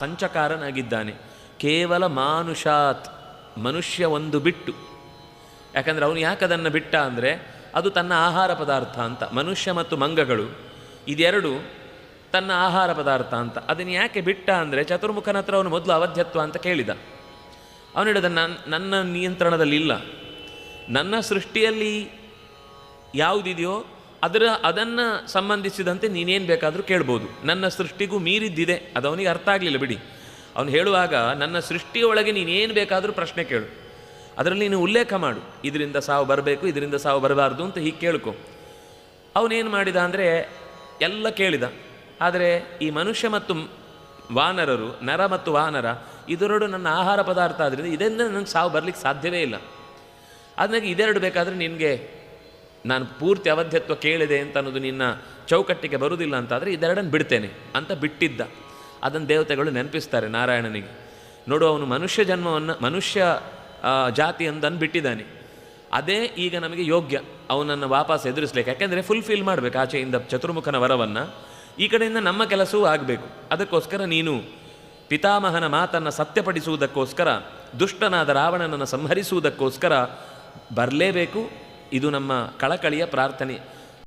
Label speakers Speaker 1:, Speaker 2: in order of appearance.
Speaker 1: ಸಂಚಕಾರನಾಗಿದ್ದಾನೆ ಕೇವಲ ಮಾನುಷಾತ್ ಮನುಷ್ಯ ಒಂದು ಬಿಟ್ಟು. ಯಾಕಂದರೆ ಅವನು ಯಾಕೆ ಅದನ್ನು ಬಿಟ್ಟ ಅಂದರೆ ಅದು ತನ್ನ ಆಹಾರ ಪದಾರ್ಥ ಅಂತ. ಮನುಷ್ಯ ಮತ್ತು ಮಂಗಗಳು ಇದೆರಡು ತನ್ನ ಆಹಾರ ಪದಾರ್ಥ ಅಂತ. ಅದನ್ನು ಯಾಕೆ ಬಿಟ್ಟ ಅಂದರೆ ಚತುರ್ಮುಖನ ಹತ್ರ ಅವನು ಮೊದಲು ಅವಧ್ಯತ್ವ ಅಂತ ಕೇಳಿದ. ಅವನು ಹೇಳಿದ ನನ್ನ ನನ್ನ ನಿಯಂತ್ರಣದಲ್ಲಿ ಇಲ್ಲ ನನ್ನ ಸೃಷ್ಟಿಯಲ್ಲಿ ಯಾವುದಿದೆಯೋ ಅದರ, ಅದನ್ನು ಸಂಬಂಧಿಸಿದಂತೆ ನೀನೇನು ಬೇಕಾದರೂ ಕೇಳ್ಬೋದು. ನನ್ನ ಸೃಷ್ಟಿಗೂ ಮೀರಿದ್ದಿದೆ, ಅದು ಅವನಿಗೆ ಅರ್ಥ ಆಗಲಿಲ್ಲ, ಬಿಡಿ. ಅವನು ಹೇಳುವಾಗ, ನನ್ನ ಸೃಷ್ಟಿಯೊಳಗೆ ನೀನೇನು ಬೇಕಾದರೂ ಪ್ರಶ್ನೆ ಕೇಳು. ಅದರಲ್ಲಿ ನೀನು ಉಲ್ಲೇಖ ಮಾಡು. ಇದರಿಂದ ಸಾವು ಬರಬೇಕು, ಇದರಿಂದ ಸಾವು ಬರಬಾರ್ದು ಅಂತ ಹೀಗೆ ಕೇಳ್ಕೊ. ಅವನೇನು ಮಾಡಿದ ಅಂದರೆ, ಎಲ್ಲ ಕೇಳಿದ. ಆದರೆ, ಈ ಮನುಷ್ಯ ಮತ್ತು ವಾನರರು, ನರ ಮತ್ತು ವಾನರ, ಇದರಡು ನನ್ನ ಆಹಾರ ಪದಾರ್ಥ ಆದ್ದರಿಂದ ಇದರಿಂದ ನನಗೆ ಸಾವು ಬರಲಿಕ್ಕೆ ಸಾಧ್ಯವೇ ಇಲ್ಲ. ಅದನ್ನಾಗಿ ಇದೆರಡು ಬೇಕಾದರೆ ನಿನಗೆ ನಾನು ಪೂರ್ತಿ ಅವಧ್ಯತ್ವ ಕೇಳಿದೆ ಅಂತ ಅನ್ನೋದು ನಿನ್ನ ಚೌಕಟ್ಟಿಗೆ ಬರುವುದಿಲ್ಲ ಅಂತಾದರೆ ಇದೆರಡನ್ನು ಬಿಡ್ತೇನೆ ಅಂತ ಬಿಟ್ಟಿದ್ದ. ಅದನ್ನು ದೇವತೆಗಳು ನೆನಪಿಸ್ತಾರೆ ನಾರಾಯಣನಿಗೆ. ನೋಡು, ಅವನು ಮನುಷ್ಯ ಜನ್ಮವನ್ನು, ಮನುಷ್ಯ ಜಾತಿ ಜಾತಿಯೊಂದನ್ನು ಬಿಟ್ಟಿದ್ದಾನೆ. ಅದೇ ಈಗ ನಮಗೆ ಯೋಗ್ಯ. ಅವನನ್ನು ವಾಪಸ್ ಎದುರಿಸ್ಲಿಕ್ಕೆ. ಯಾಕೆಂದರೆ ಫುಲ್ಫಿಲ್ ಮಾಡಬೇಕು ಆಚೆಯಿಂದ ಚತುರ್ಮುಖನ ವರವನ್ನು. ಈ ಕಡೆಯಿಂದ ನಮ್ಮ ಕೆಲಸವೂ ಆಗಬೇಕು. ಅದಕ್ಕೋಸ್ಕರ ನೀನು ಪಿತಾಮಹನ ಮಾತನ್ನು ಸತ್ಯಪಡಿಸುವುದಕ್ಕೋಸ್ಕರ, ದುಷ್ಟನಾದ ರಾವಣನನ್ನು ಸಂಹರಿಸುವುದಕ್ಕೋಸ್ಕರ ಬರಲೇಬೇಕು. ಇದು ನಮ್ಮ ಕಳಕಳಿಯ ಪ್ರಾರ್ಥನೆ.